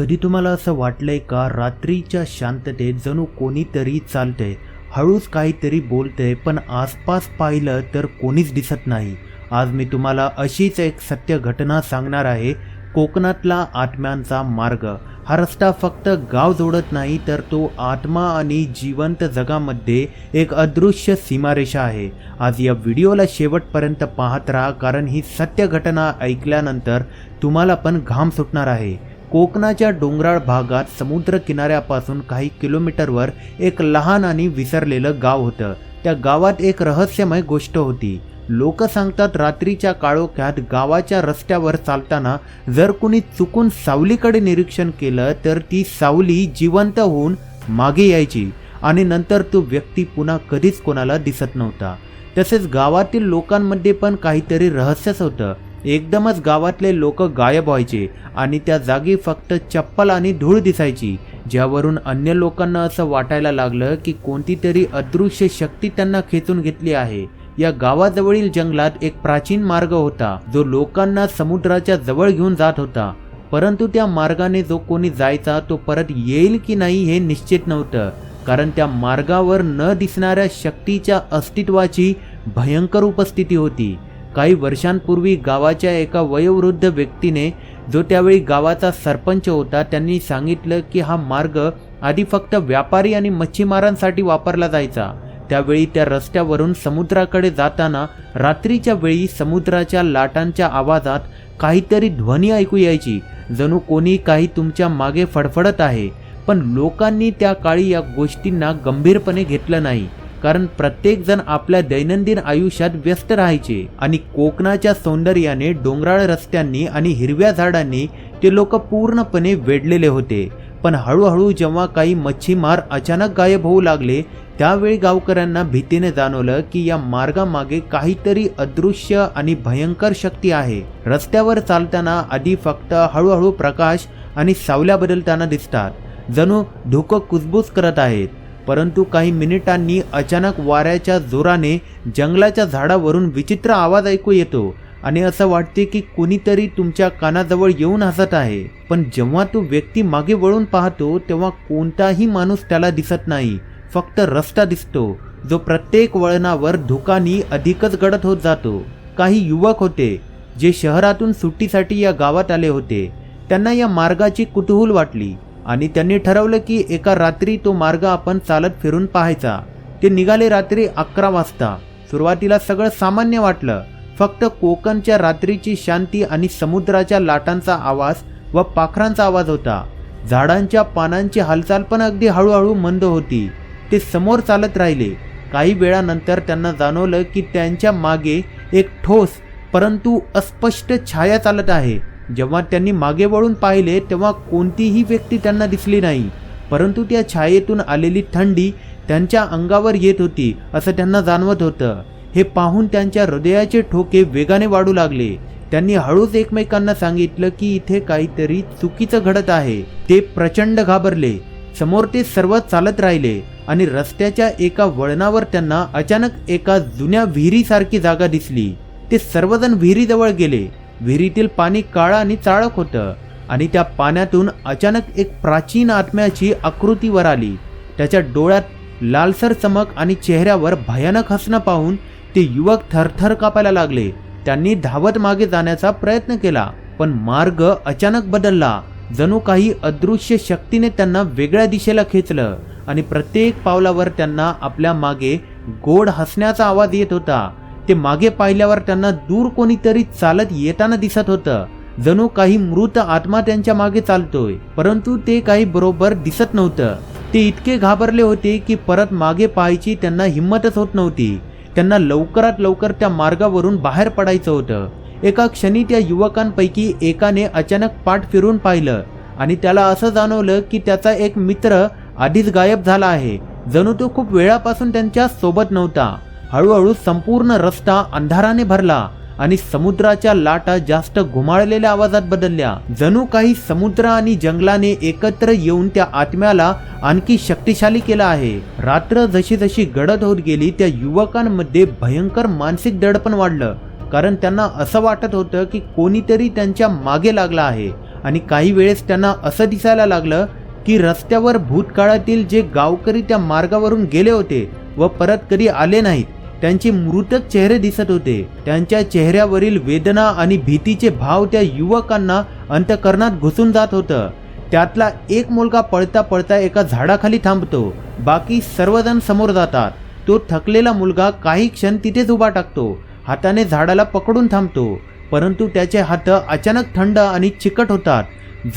कधी तुम्हाला असं वाटलंय का रात्रीच्या शांततेत जणू कोणीतरी चालतंय? हळूच काहीतरी बोलतंय पण आसपास पाहिलं तर कोणीच दिसत नाही. आज मी तुम्हाला अशीच एक सत्य घटना सांगणार आहे कोकणातला आत्म्यांचा मार्ग. हा रस्ता फक्त गाव जोडत नाही तर तो आत्मा आणि जिवंत जगामध्ये एक अदृश्य सीमारेषा आहे. आज या व्हिडिओला शेवटपर्यंत पाहत राहा कारण ही सत्य घटना ऐकल्यानंतर तुम्हाला पण घाम सुटणार आहे. कोकणाच्या डोंगराळ भागात समुद्र किनाऱ्यापासून काही किलोमीटरवर एक लहान आणि विसरलेलं गाव होतं. त्या गावात एक रहस्यमय गोष्ट होती. लोक सांगतात रात्रीच्या काळोख्यात गावाच्या रस्त्यावर चालताना जर कुणी चुकून सावलीकडे निरीक्षण केलं तर ती सावली जिवंत होऊन मागे यायची आणि नंतर तो व्यक्ती पुन्हा कधीच कोणाला दिसत नव्हता. तसेच गावातील लोकांमध्ये पण काहीतरी रहस्यच होतं. एकदमच गावातले लोक गायब व्हायचे आणि त्या जागी फक्त चप्पल आणि धूळ दिसायची. ज्यावरून अन्य लोकांना असं वाटायला लागलं की कोणती तरी अदृश्य शक्ती त्यांना खेचून घेतली आहे. या गावाजवळील जंगलात एक प्राचीन मार्ग होता जो लोकांना समुद्राच्या जवळ घेऊन जात होता. परंतु त्या मार्गाने जो कोणी जायचा तो परत येईल की नाही हे निश्चित नव्हतं कारण त्या मार्गावर न दिसणाऱ्या शक्तीच्या अस्तित्वाची भयंकर उपस्थिती होती. काही वर्षांपूर्वी गावाच्या एका वयोवृद्ध व्यक्तीने जो त्यावेळी गावाचा सरपंच होता त्यांनी सांगितलं की हा मार्ग आधी फक्त व्यापारी आणि मच्छीमारांसाठी वापरला जायचा. त्यावेळी त्या रस्त्यावरून समुद्राकडे जाताना रात्रीच्या वेळी समुद्राच्या लाटांच्या आवाजात काहीतरी ध्वनी ऐकू यायची. जणू कोणी काही तुमच्या मागे फडफडत आहे पण लोकांनी त्या काळी या गोष्टींना गंभीरपणे घेतलं नाही. कारण प्रत्येक जण आपल्या दैनंदिन आयुष्यात व्यस्त राहायचे आणि कोकणाच्या सौंदर्याने डोंगराळ रस्त्यांनी आणि हिरव्या झाडांनी ते लोक पूर्णपणे वेढलेले होते. पण हळूहळू जेव्हा काही मच्छीमार अचानक गायब होऊ लागले त्यावेळी गावकऱ्यांना भीतीने जाणवलं की या मार्गामागे काहीतरी अदृश्य आणि भयंकर शक्ती आहे. रस्त्यावर चालताना आधी फक्त हळूहळू प्रकाश आणि सावल्या बदलताना दिसतात. जणू धुकं कुजबूज करत आहेत. परंतु काही मिनिटांनी अचानक वाऱ्याच्या जोराने जंगलाच्या झाडावरून विचित्र आवाज ऐकू येतो आणि असं वाटते की कुणीतरी तुमच्या कानाजवळ येऊन हसत आहे. पण जेव्हा तो व्यक्ती मागे वळून पाहतो तेव्हा कोणताही माणूस त्याला दिसत नाही. फक्त रस्ता दिसतो जो प्रत्येक वळणावर धुकानी अधिकच गडद होत जातो. काही युवक होते जे शहरातून सुट्टीसाठी या गावात आले होते. त्यांना या मार्गाची कुतूहल वाटली. आणि त्यांनी ठरवलं की एका रात्री तो मार्ग आपण चालत फिरून पाहायचा. ते निघाले रात्री अकरा वाजता. सुरुवातीला सगळं सामान्य वाटलं. फक्त कोकणच्या रात्रीची शांती आणि समुद्राच्या लाटांचा आवाज व पाखरांचा आवाज होता. झाडांच्या पानांची हालचाल पण अगदी हळूहळू मंद होती. ते समोर चालत राहिले. काही वेळानंतर त्यांना जाणवलं की त्यांच्या मागे एक ठोस परंतु अस्पष्ट छाया चालत आहे. जेव्हा त्यांनी मागे वळून पाहिले तेव्हा कोणतीही व्यक्ती त्यांना दिसली नाही. परंतु त्या छायेतून आलेली थंडी त्यांच्या अंगावर येत होती असं त्यांना जाणवत होतं. हे पाहून त्यांच्या हृदयाचे ठोके वेगाने वाढू लागले. त्यांनी हळूच एकमेकांना सांगितलं की इथे काहीतरी चुकीचं घडत आहे. ते प्रचंड घाबरले. समोर ते सर्व चालत राहिले आणि रस्त्याच्या एका वळणावर त्यांना अचानक एका जुन्या विहिरीसारखी जागा दिसली. ते सर्वजण विहिरीजवळ गेले. विहिरीतील पाणी काळं आणि चाळक होतं आणि त्या पाण्यातून अचानक एक प्राचीन आत्म्याची आकृती वर आली. त्याच्या डोळ्यात लालसर चमक आणि चेहऱ्यावर भयानक हसणं पाहून ते युवक थरथर कापायला लागले. त्यांनी धावत मागे जाण्याचा प्रयत्न केला पण मार्ग अचानक बदलला. जणू काही अदृश्य शक्तीने त्यांना वेगळ्या दिशेला खेचलं आणि प्रत्येक पावलावर त्यांना आपल्या मागे गोड हसण्याचा आवाज येत होता. ते मागे पाहिल्यावर त्यांना दूर कोणीतरी चालत येताना दिसत होतं. जणू काही मृत आत्मा त्यांच्या मागे चालतोय परंतु ते काही बरोबर दिसत नव्हतं. ते इतके घाबरले होते की परत मागे पाहायची त्यांना हिंमतच होत नव्हती. त्यांना लवकरात लवकर त्या मार्गावरून बाहेर पडायचं होतं. एका क्षणी त्या युवकांपैकी एकाने अचानक पाठ फिरून पाहिलं आणि त्याला असं जाणवलं की त्याचा एक मित्र आधीच गायब झाला आहे. जणू तो खूप वेळापासून त्यांच्यासोबत नव्हता. हळूहळू संपूर्ण रस्ता अंधाराने भरला आणि समुद्राच्या लाटा जास्त घुमाळलेल्या आवाजात बदलल्या. जणू काही समुद्र आणि जंगलाने एकत्र येऊन त्या आत्म्याला आणखी शक्तिशाली केला आहे. रात्र जशी जशी गडद होत गेली त्या युवकांमध्ये भयंकर मानसिक दडपण वाढलं. कारण त्यांना असं वाटत होतं की कोणीतरी त्यांच्या मागे लागला आहे आणि काही वेळेस त्यांना असं दिसायला लागलं की रस्त्यावर भूतकाळातील जे गावकरी त्या मार्गावरून गेले होते व परत कधी आले नाहीत. त्यांचे मृतक चेहरे दिसत होते. त्यांच्या चेहऱ्यावरील वेदना आणि भीतीचे भाव त्या युवकांना अंतकरणात घुसून जात होतं. त्यातला एक मुलगा पळता पळता एका झाडाखाली थांबतो. बाकी सर्वजण समोर जातात. तो थकलेला मुलगा काही क्षण तिथेच उभा टाकतो. हाताने झाडाला पकडून थांबतो. परंतु त्याचे हात अचानक थंड आणि चिकट होतात.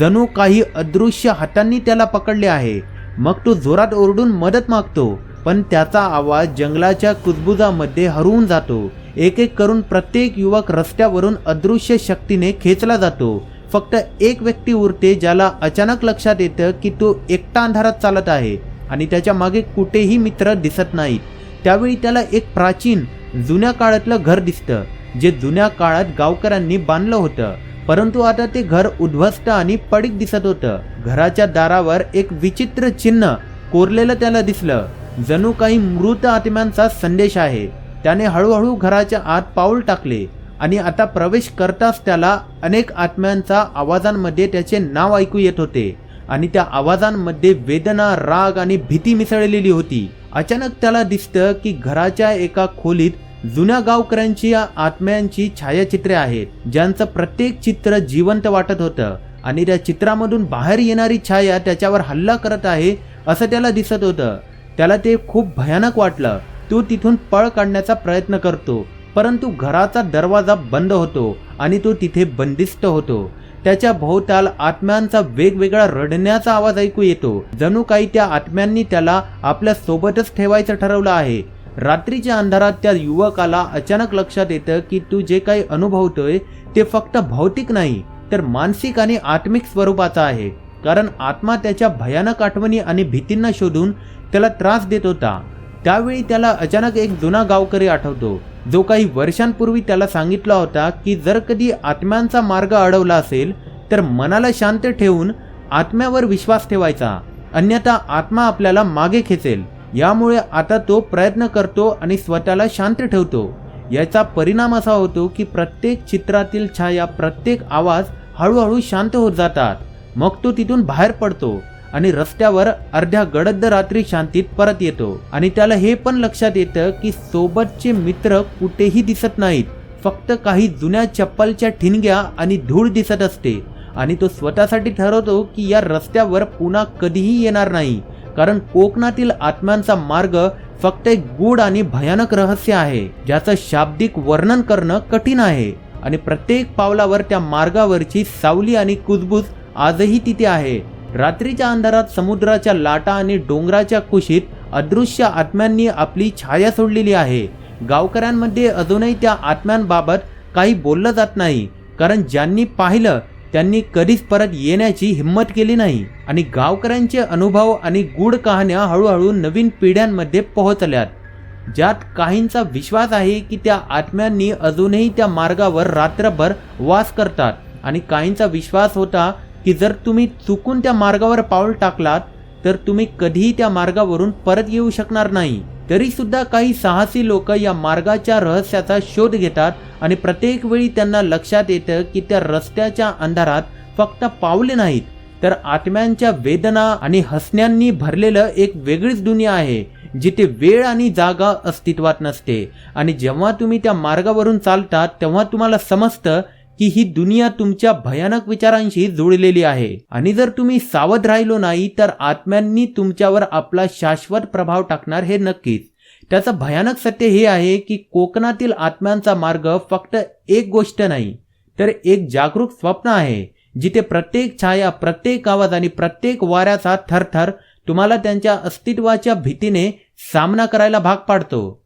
जणू काही अदृश्य हातांनी त्याला पकडले आहे. मग तो जोरात ओरडून मदत मागतो. पण त्याचा आवाज जंगलाच्या कुजबुजामध्ये हरवून जातो. एक एक करून प्रत्येक युवक रस्त्यावरून अदृश्य शक्तीने खेचला जातो. फक्त एक व्यक्ती उरते ज्याला अचानक लक्षात येतं की तो एकटा अंधारात चालत आहे आणि त्याच्यामागे कुठेही मित्र दिसत नाहीत. त्यावेळी त्याला एक प्राचीन जुन्या काळातलं घर दिसतं जे जुन्या काळात गावकऱ्यांनी बांधलं होतं. परंतु आता ते घर उद्ध्वस्त आणि पडीक दिसत होतं. घराच्या दारावर एक विचित्र चिन्ह कोरलेलं त्याला दिसलं. जणू काही मृत आत्म्यांचा संदेश आहे. त्याने हळूहळू घराच्या आत पाऊल टाकले आणि आता प्रवेश करताच त्याला अनेक आत्म्यांचा आवाजांमध्ये त्याचे नाव ऐकू येत होते आणि त्या आवाजांमध्ये वेदना राग आणि भीती मिसळलेली होती. अचानक त्याला दिसतं की घराच्या एका खोलीत जुन्या गावकऱ्यांची या आत्म्यांची छायाचित्रे आहेत ज्यांचं प्रत्येक चित्र जिवंत वाटत होतं आणि त्या चित्रामधून बाहेर येणारी छाया त्याच्यावर हल्ला करत आहे असं त्याला दिसत होतं. त्याला ते खूप भयानक वाटलं. तो तिथून पळ काढण्याचा प्रयत्न करतो परंतु घराचा दरवाजा बंद होतो आणि तो तिथे बंदिस्त होतो. त्याच्या भोवताल आत्म्यांचा वेगवेगळा रडण्याचा आवाज ऐकू येतो. जणू काही त्या आत्म्यांनी त्याला आपल्या सोबतच ठेवायचं ठरवलं आहे. रात्रीच्या अंधारात त्या युवकाला अचानक लक्षात येतं की तू जे काही अनुभवतोय ते फक्त भौतिक नाही तर मानसिक आणि आत्मिक स्वरूपाचा आहे. कारण आत्मा त्याच्या भयानक आठवणी आणि भीतींना शोधून त्याला त्रास देत होता. त्यावेळी त्याला अचानक एक जुना गावकरी आठवतो. जो काही वर्षांपूर्वी त्याला सांगितला होता की जर कधी आत्म्यांचा मार्ग अडवला असेल तर मनाला शांत ठेवून आत्म्यावर विश्वास ठेवायचा. अन्यथा आत्मा आपल्याला मागे खेचेल. यामुळे आता तो प्रयत्न करतो आणि स्वतःला शांत ठेवतो. याचा परिणाम असा होतो की प्रत्येक चित्रातील छाया प्रत्येक आवाज हळूहळू शांत होत जातात. मग तो तिथून बाहेर पडतो. आणि रस्त्यावर अर्ध्या गडद रात्री शांतीत परत येतो. आणि त्याला हे पण लक्षात येतं की सोबतचे मित्र कुठेही दिसत नाहीत. फक्त काही जुन्या चप्पलच्या ठिणग्या आणि धूळ दिसत असते. आणि तो स्वतःसाठी ठरवतो की या रस्त्यावर पुन्हा कधीही येणार नाही. कारण कोकणातील आत्म्यांचा मार्ग फक्त एक गूढ आणि भयानक रहस्य आहे ज्याचं शाब्दिक वर्णन करणं कठीण आहे. आणि प्रत्येक पावलावर त्या मार्गावरची सावली आणि कुजबूज आजही तिथे आहे. रात्रीच्या अंधारात समुद्राच्या लाटा आणि डोंगराच्या कुशीत अदृश्य आत्म्यांनी आपली छाया सोडलेली आहे. गावकऱ्यांमध्ये अजूनही त्या आत्म्यांबाबत काही बोललं जात नाही कारण ज्यांनी पाहिलं त्यांनी कधीच परत येण्याची हिंमत केली नाही. आणि गावकऱ्यांचे अनुभव आणि गूढ कहाण्या हळूहळू नवीन पिढ्यांमध्ये पोहोचल्यात. ज्यात काहींचा विश्वास आहे की त्या आत्म्यांनी अजूनही त्या मार्गावर रात्रभर वास करतात आणि काहींचा विश्वास होता की जर तुम्ही चुकून त्या मार्गावर पाऊल टाकलात तर तुम्ही कधीही त्या मार्गावरून परत येऊ शकणार नाही. तरीसुद्धा काही साहसी लोक या मार्गाच्या रहस्याचा शोध घेतात आणि प्रत्येक वेळी त्यांना लक्षात येतं की त्या रस्त्याच्या अंधारात फक्त पावले नाहीत तर आत्म्यांच्या वेदना आणि हसण्यांनी भरलेलं एक वेगळीच दुनिया आहे जिथे वेळ आणि जागा अस्तित्वात नसते. आणि जेव्हा तुम्ही त्या मार्गावरून चालतात तेव्हा तुम्हाला समजतं की ही दुनिया तुमच्या भयानक विचारांशी जुळलेली आहे. आणि जर तुम्ही सावध राहिलो नाही तर आत्म्यांनी तुमच्यावर आपला शाश्वत प्रभाव टाकणार हे नक्कीच. त्याचं भयानक सत्य हे आहे की कोकणातील आत्म्यांचा मार्ग फक्त एक गोष्ट नाही तर एक जागरूक स्वप्न आहे जिथे प्रत्येक छाया प्रत्येक आवाज आणि प्रत्येक वाऱ्याचा थरथर तुम्हाला त्यांच्या अस्तित्वाच्या भीतीने सामना करायला भाग पाडतो.